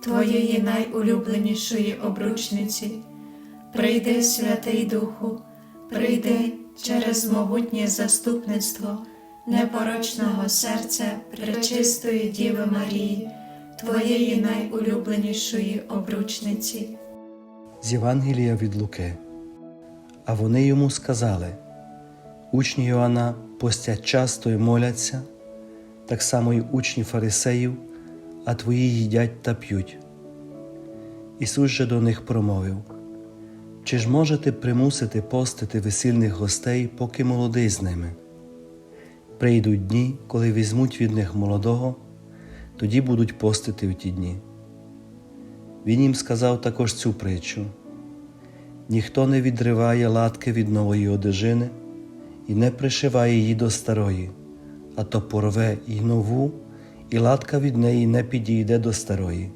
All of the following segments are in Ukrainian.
Твоєї найулюбленішої обручниці. Прийди, Святий Духу, прийди через могутнє заступництво непорочного серця Пречистої Діви Марії, Твоєї найулюбленішої обручниці. З Євангелія від Луки. А вони йому сказали: Учні Йоанна постять часто і моляться, так само й учні фарисеїв, а твої їдять та п'ють. Ісус же до них промовив: Чи ж можете примусити постити весільних гостей, поки молодий з ними? Прийдуть дні, коли візьмуть від них молодого, тоді будуть постити в ті дні. Він їм сказав також цю притчу. Ніхто не відриває латки від нової одежини і не пришиває її до старої, а то порве і нову, і латка від неї не підійде до старої.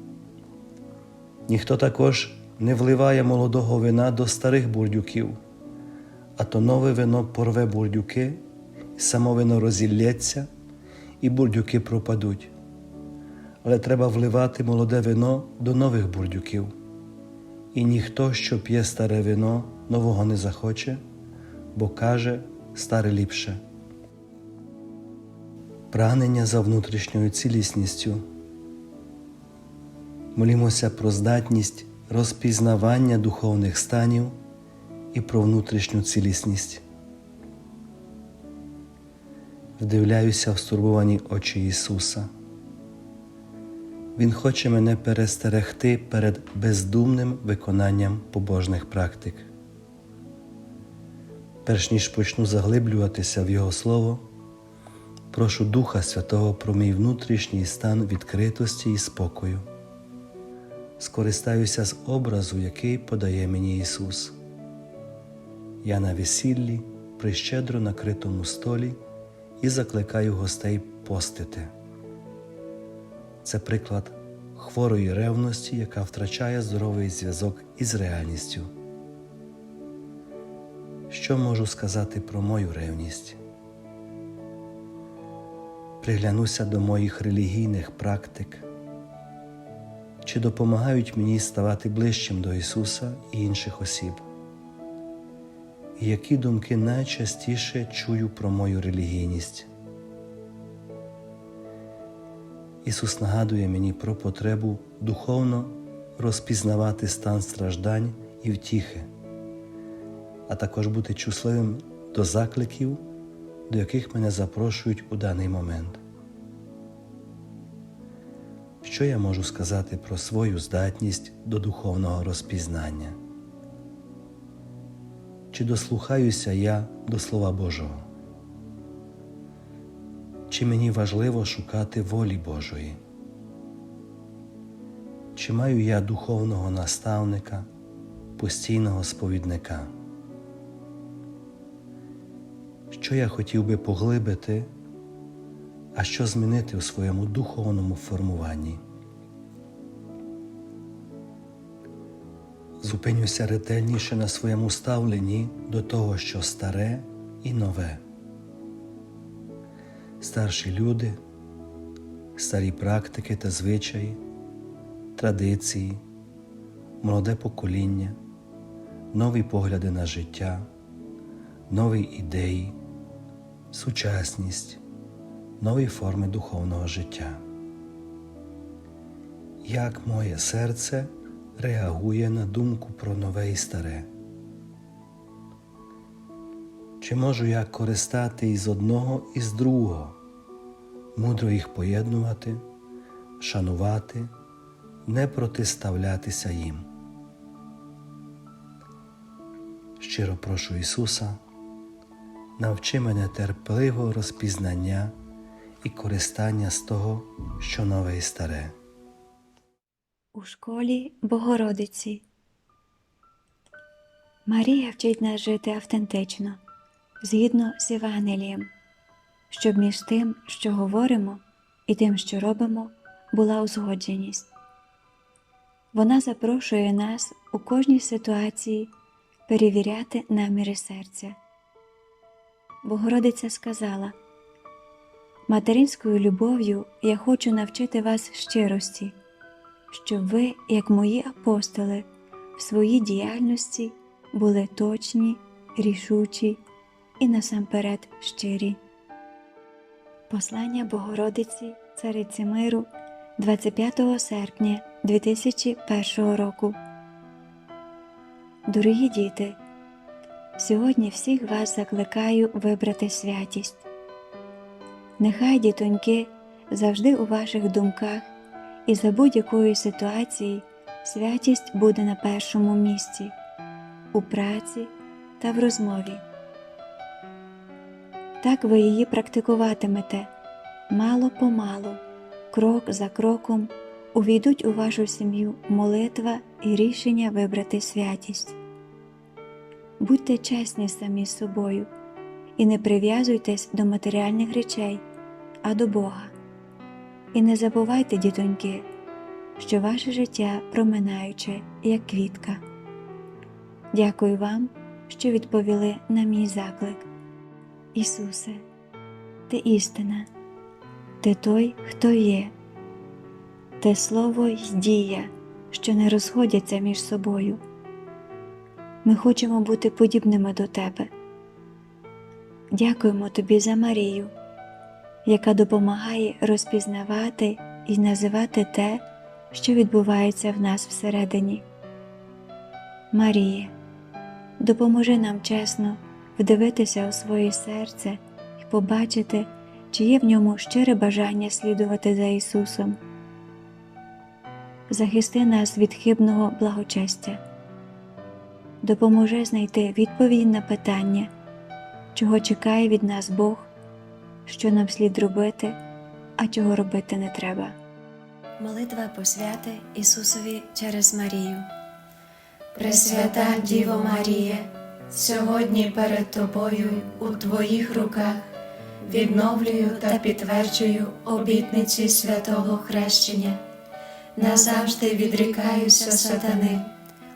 Ніхто також не вливає молодого вина до старих бурдюків, а то нове вино порве бурдюки, само вино розілється, і бурдюки пропадуть. Але треба вливати молоде вино до нових бурдюків і ніхто, що п'є старе вино, нового не захоче, бо каже старе ліпше. Прагнення за внутрішньою цілісністю. Молімося про здатність розпізнавання духовних станів і про внутрішню цілісність. Вдивляюся в стурбовані очі Ісуса. Він хоче мене перестерегти перед бездумним виконанням побожних практик. Перш ніж почну заглиблюватися в Його Слово, прошу Духа Святого про мій внутрішній стан відкритості і спокою. Скористаюся з образу, який подає мені Ісус. Я на весіллі при щедро накритому столі і закликаю гостей постити. Це приклад хворої ревності, яка втрачає здоровий зв'язок із реальністю. Що можу сказати про мою ревність? Приглянуся до моїх релігійних практик, чи допомагають мені ставати ближчим до Ісуса і інших осіб? І які думки найчастіше чую про мою релігійність? Ісус нагадує мені про потребу духовно розпізнавати стан страждань і втіхи, а також бути чутливим до закликів, до яких мене запрошують у даний момент. Що я можу сказати про свою здатність до духовного розпізнання? Чи дослухаюся я до Слова Божого? Чи мені важливо шукати волі Божої? Чи маю я духовного наставника, постійного сповідника? Що я хотів би поглибити, а що змінити у своєму духовному формуванні? Зупинюся ретельніше на своєму ставленні до того, що старе і нове старші люди, старі практики та звичаї, традиції, молоде покоління, нові погляди на життя, нові ідеї, сучасність, нові форми духовного життя. Як моє серце реагує на думку про нове і старе? Чи можу я користати із одного і з другого, мудро їх поєднувати, шанувати, не протиставлятися їм? Щиро прошу Ісуса, навчи мене терпливого розпізнання і користання з того, що нове і старе. У школі Богородиці. Марія вчить нас жити автентично, згідно з Євангелієм, щоб між тим, що говоримо, і тим, що робимо, була узгодженість. Вона запрошує нас у кожній ситуації перевіряти наміри серця. Богородиця сказала: Материнською любов'ю я хочу навчити вас щирості, щоб ви, як мої апостоли, в своїй діяльності були точні, рішучі і насамперед щирі. Послання Богородиці Цариці Миру 25 серпня 2001 року. Дорогі діти, сьогодні всіх вас закликаю вибрати святість. Нехай дітоньки завжди у ваших думках і за будь-якої ситуації святість буде на першому місці у праці та в розмові. Так ви її практикуватимете мало помалу, крок за кроком увійдуть у вашу сім'ю молитва і рішення вибрати святість. Будьте чесні самі з собою і не прив'язуйтесь до матеріальних речей, а до Бога. І не забувайте, дітоньки, що ваше життя проминаюче, як квітка. Дякую вам, що відповіли на мій заклик. Ісусе, Ти істина, Ти той, хто є, Те слово й дія, що не розходяться між собою. Ми хочемо бути подібними до Тебе. Дякуємо Тобі за Марію, яка допомагає розпізнавати і називати те, що відбувається в нас всередині. Маріє, допоможи нам чесно вдивитися у своє серце і побачити, чи є в ньому щире бажання слідувати за Ісусом. Захисти нас від хибного благочестя, допоможи знайти відповідь на питання, чого чекає від нас Бог, що нам слід робити, а чого робити не треба. Молитва посвяти Ісусові через Марію. Пресвята Діво Марія, сьогодні перед Тобою у Твоїх руках відновлюю та підтверджую обітниці святого хрещення. Назавжди відрікаюся сатани,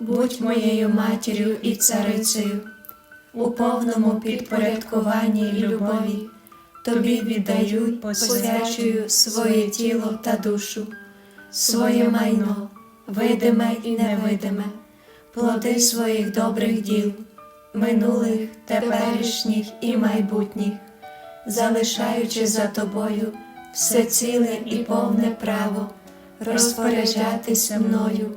будь моєю матір'ю і царицею, у повному підпорядкуванні й любові. Тобі віддаю, посвячую своє тіло та душу, своє майно, видиме і невидиме, плоди своїх добрих діл, минулих, теперішніх і майбутніх, залишаючи за тобою все ціле і повне право розпоряджатися мною